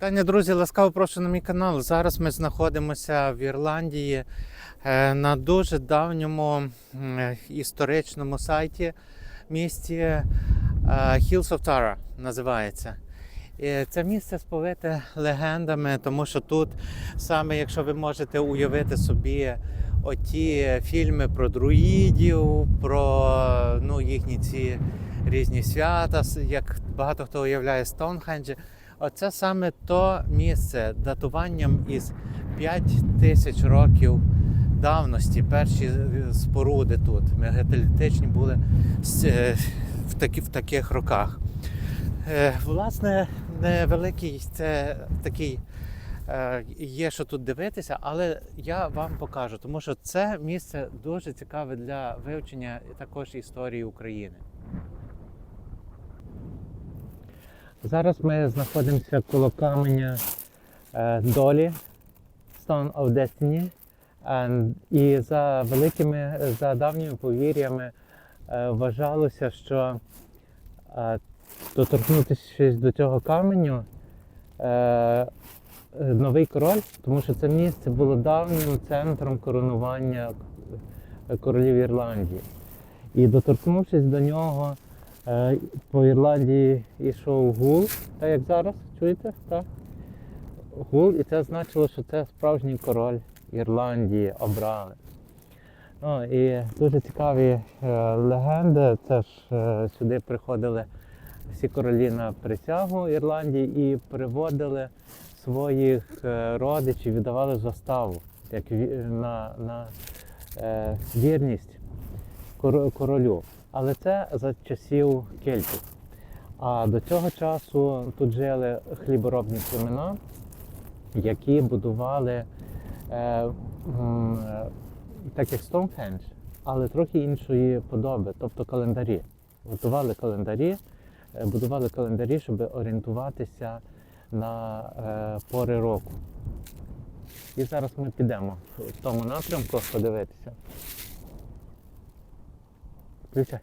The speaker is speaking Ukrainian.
Таня, друзі, ласкаво прошу на мій канал. Зараз ми знаходимося в Ірландії е, на дуже давньому е, історичному сайті місті е, Hills of Tara називається. І це місце сповите легендами, тому що тут саме, якщо ви можете уявити собі оті фільми про друїдів, про ну, їхні ці різні свята, як багато хто уявляє Стоунхенджі, Оце саме то місце датуванням із 5 тисяч років давності. Перші е, споруди тут мегалітичні були е, в, такі, в таких роках. Е, Власне, невеликий це такий є, що тут дивитися, але я вам покажу, тому що це місце дуже цікаве для вивчення також історії України. Зараз ми знаходимося коло каменя е, долі Stone of Destiny. І за великими, за давніми повір'ями е, вважалося, що е, доторкнутися до цього каменю новий король, тому що це місце було давнім центром коронування королів Ірландії. І доторкнувшись до нього, По Ірландії йшов гул, так як зараз, чуєте? Так? Гул, і це значило, що це справжній король Ірландії обрали. Ну, і дуже цікаві е, легенди. Це ж е, сюди приходили всі королі на присягу Ірландії і приводили своїх е, родичів, віддавали заставу як на, на е, вірність королю. Але це за часів кельтів. А до цього часу тут жили хліборобні племена, які будували е, м, е, так як Стоунхендж, але трохи іншої подоби, тобто календарі. Готували календарі, е, будували календарі, щоб орієнтуватися на е, пори року. І зараз ми підемо в тому напрямку подивитися. 走起